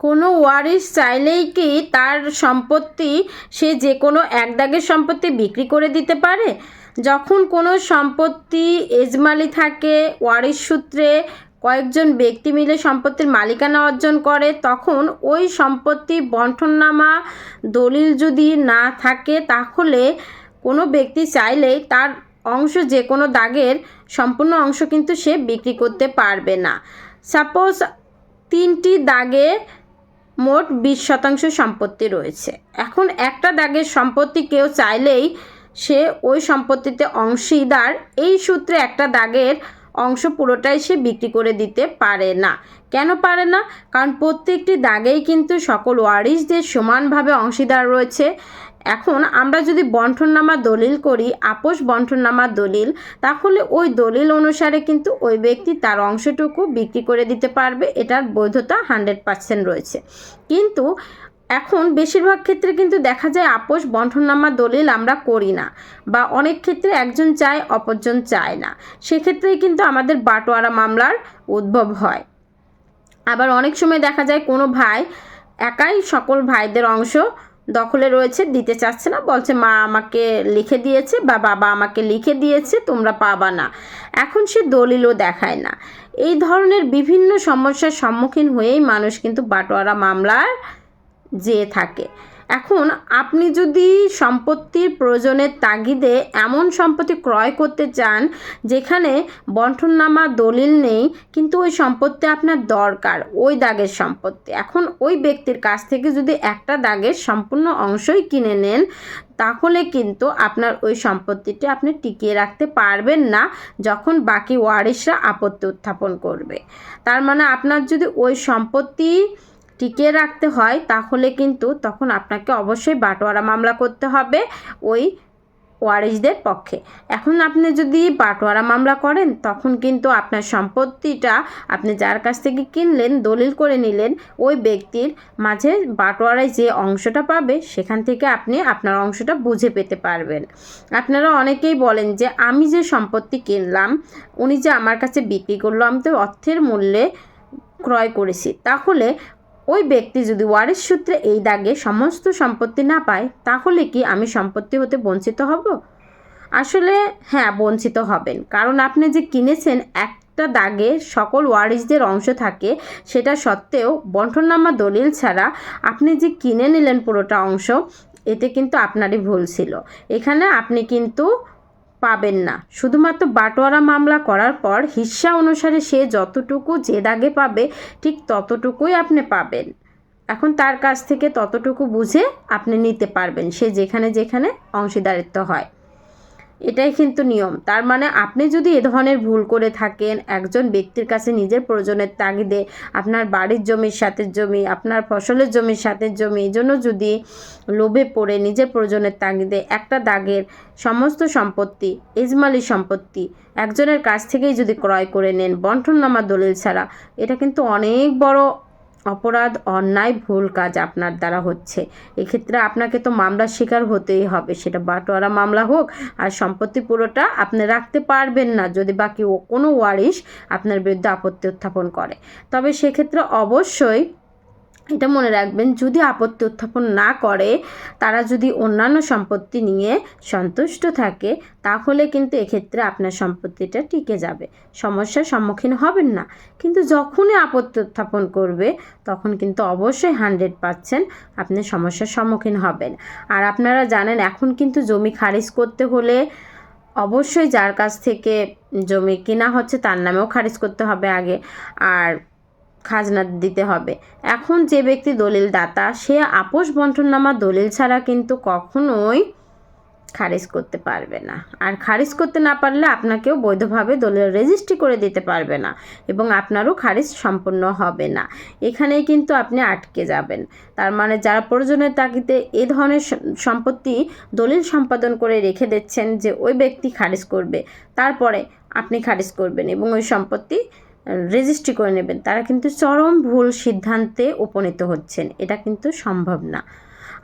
কোনো ওয়ারিশ চাইলেই কি তার সম্পত্তি সে যে কোনো এক দাগের সম্পত্তি বিক্রি করে দিতে পারে? যখন কোনো সম্পত্তি এজমালি থাকে, ওয়ারিশ সূত্রে কয়েকজন ব্যক্তি মিলে সম্পত্তির মালিকানা অর্জন করে, তখন ওই সম্পত্তি বন্টননামা দলিল যদি না থাকে, তাহলে কোনো ব্যক্তি চাইলেই তার অংশ যে কোনো দাগের সম্পূর্ণ অংশ কিন্তু সে বিক্রি করতে পারবে না। সাপোজ তিনটি দাগে মোট বিশ শতাংশ সম্পত্তি রয়েছে। এখন একটা দাগের সম্পত্তি কেউ চাইলেই সে ওই সম্পত্তিতে অংশীদার। এই সূত্রে একটা দাগের অংশ পুরোটাই সে বিক্রি করে দিতে পারে না। কেন পারে না? কারণ প্রত্যেকটি দাগেই কিন্তু সকল ওয়ারিশদের সমানভাবে অংশীদার রয়েছে। এখন আমরা যদি বন্টননামা দলিল করি, আপোষ বন্টননামা দলিল, তাহলে ওই দলিল অনুসারে কিন্তু ওই ব্যক্তি তার অংশটুকু বিক্রি করে দিতে পারবে। এটার বৈধতা হান্ড্রেড পার্সেন্ট রয়েছে। কিন্তু এখন বেশিরভাগ ক্ষেত্রে কিন্তু দেখা যায় আপোষ বন্টননামা দলিল আমরা করি না বা অনেক ক্ষেত্রে একজন চায়, অপরজন চায় না। সেক্ষেত্রেই কিন্তু আমাদের বাটোয়ারা মামলার উদ্ভব হয়। আবার অনেক সময় দেখা যায় কোনো ভাই একাই সকল ভাইদের অংশ দখলে রয়েছে, দিতে চাচ্ছে না, বলছে, মা আমাকে লিখে দিয়েছে বা বাবা আমাকে লিখে দিয়েছে, তোমরা পাবা না। এখন সে দলিলও দেখায় না। এই ধরনের বিভিন্ন সমস্যার সম্মুখীন হয়েই মানুষ কিন্তু বাটোয়ারা মামলার যেয়ে থাকে। এখন আপনি যদি সম্পত্তির প্রয়োজনের তাগিদে এমন সম্পত্তি ক্রয় করতে চান যেখানে বন্টননামা দলিল নেই, কিন্তু ওই সম্পত্তি আপনার দরকার, ওই দাগের সম্পত্তি। এখন ওই ব্যক্তির কাছ থেকে যদি একটা দাগের সম্পূর্ণ অংশই কিনে নেন, তাহলে কিন্তু আপনার ওই সম্পত্তিটি আপনি টিকিয়ে রাখতে পারবেন না যখন বাকি ওয়ারিশরা আপত্তি উত্থাপন করবে। তার মানে আপনার যদি ওই সম্পত্তি টিকিয়ে রাখতে হয়, তাহলে কিন্তু তখন আপনাকে অবশ্যই বাটোয়ারা মামলা করতে হবে ওই ওয়ারিশদের পক্ষে। এখন আপনি যদি বাটোয়ারা মামলা করেন, তখন কিন্তু আপনার সম্পত্তিটা আপনি যার কাছ থেকে কিনলেন, দলিল করে নিলেন, ওই ব্যক্তির মাঝে বাটোয়ারায় যে অংশটা পাবে, সেখান থেকে আপনি আপনার অংশটা বুঝে পেতে পারবেন। আপনারা অনেকেই বলেন যে, আমি যে সম্পত্তি কিনলাম, উনি যে আমার কাছে বিক্রি করল, আমি তো অর্থের মূল্যে ক্রয় করেছি। তাহলে ওই ব্যক্তি যদি ওয়ারিশ সূত্রে এই দাগে সমস্ত সম্পত্তি না পায়, তাহলে কি আমি সম্পত্তি হতে বঞ্চিত হব? আসলে হ্যাঁ বঞ্চিত হবেন। কারণ আপনি যে কিনেছেন, একটা দাগে সকল ওয়ারিশদের অংশ থাকে, সেটা সত্ত্বেও বন্টননামা দলিল ছাড়া আপনি যে কিনে নিলেন পুরোটা অংশ, এতে কিন্তু আপনারই ভুল ছিল। এখানে আপনি কিন্তু পাবেন না। শুধুমাত্র বাটোয়ারা মামলা করার পর হিস্সা অনুসারে সে যতটুকু যে দাগে পাবে, ঠিক ততটুকুই আপনি পাবেন। এখন তার কাছ থেকে ততটুকু বুঝে আপনি নিতে পারবেন, সে যেখানে যেখানে অংশীদারিত্ব হয়। এটাই কিন্তু নিয়ম। তার মানে আপনি যদি এ ধরনের ভুল করে থাকেন, একজন ব্যক্তির কাছে নিজের প্রয়োজনের তাগিদে আপনার বাড়ির জমির সাথে জমি, আপনার ফসলের জমির সাথে জমি, এই জন্য যদি লোভে পড়ে নিজের প্রয়োজনের তাগিদে একটা দাগের সমস্ত সম্পত্তি এজমালি সম্পত্তি একজনের কাছ থেকেই যদি ক্রয় করে নেন, বন্টননামা দলিল ছাড়া, এটা কিন্তু অনেক বড় অপরাধ, অন্যায়, ভুল কাজ আপনার দ্বারা হচ্ছে। এক্ষেত্রে আপনাকে তো মামলার শিকার হতেই হবে। সেটা বাটোয়ারা মামলা হোক, আর সম্পত্তি পুরোটা আপনি রাখতে পারবেন না যদি বাকি কোনো ওয়ারিশ আপনার বিরুদ্ধে আপত্তি উত্থাপন করে। তবে সেক্ষেত্রে অবশ্যই এটা মনে রাখবেন, যদি আপত্তি উত্থাপন না করে, তারা যদি অন্যান্য সম্পত্তি নিয়ে সন্তুষ্ট থাকে, তাহলে কিন্তু এক্ষেত্রে আপনার সম্পত্তিটা টিকে যাবে। সমস্যার সম্মুখীন হবেন না। কিন্তু যখনই আপত্তি উত্থাপন করবে, তখন কিন্তু অবশ্যই হান্ড্রেড পার্সেন্ট আপনি সমস্যার সম্মুখীন হবেন। আর আপনারা জানেন, এখন কিন্তু জমি খারিজ করতে হলে অবশ্যই যার কাছ থেকে জমি কেনা হচ্ছে, তার নামেও খারিজ করতে হবে আগে। আর খাজনা দিতে হবে। এখন যে ব্যক্তি দলিল দাতা সে আপোষ বন্টননামা দলিল ছাড়া কিন্তু কখনোই খারিজ করতে পারবে না। আর খারিজ করতে না পারলে আপনাকেও বৈধভাবে দলিল রেজিস্ট্রি করে দিতে পারবে না এবং আপনারও খারিজ সম্পূর্ণ হবে না। এখানেই কিন্তু আপনি আটকে যাবেন। তার মানে যারা প্রয়োজনের তাগিদে এ ধরনের সম্পত্তি দলিল সম্পাদন করে রেখে দিচ্ছেন যে ওই ব্যক্তি খারিজ করবে, তারপরে আপনি খারিজ করবেন এবং ওই সম্পত্তি রেজিস্ট্রি করে নেবেন। তারা কিন্তু চরম ভুল সিদ্ধান্তে উপনীত হচ্ছেন। এটা কিন্তু সম্ভব না।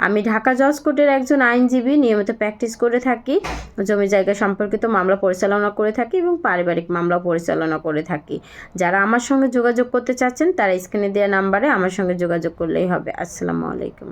আমি ঢাকা জজ কোর্টের একজন আইনজীবী, নিয়মিত প্র্যাকটিস করে থাকি জমি জায়গা সম্পর্কিত মামলা পরিচালনা করে থাকি এবং পারিবারিক মামলা পরিচালনা করে থাকি। যারা আমার সঙ্গে যোগাযোগ করতে চাচ্ছেন, তারা স্ক্রিনে দেওয়া নাম্বারে আমার সঙ্গে যোগাযোগ করলেই হবে। আসসালামু আলাইকুম।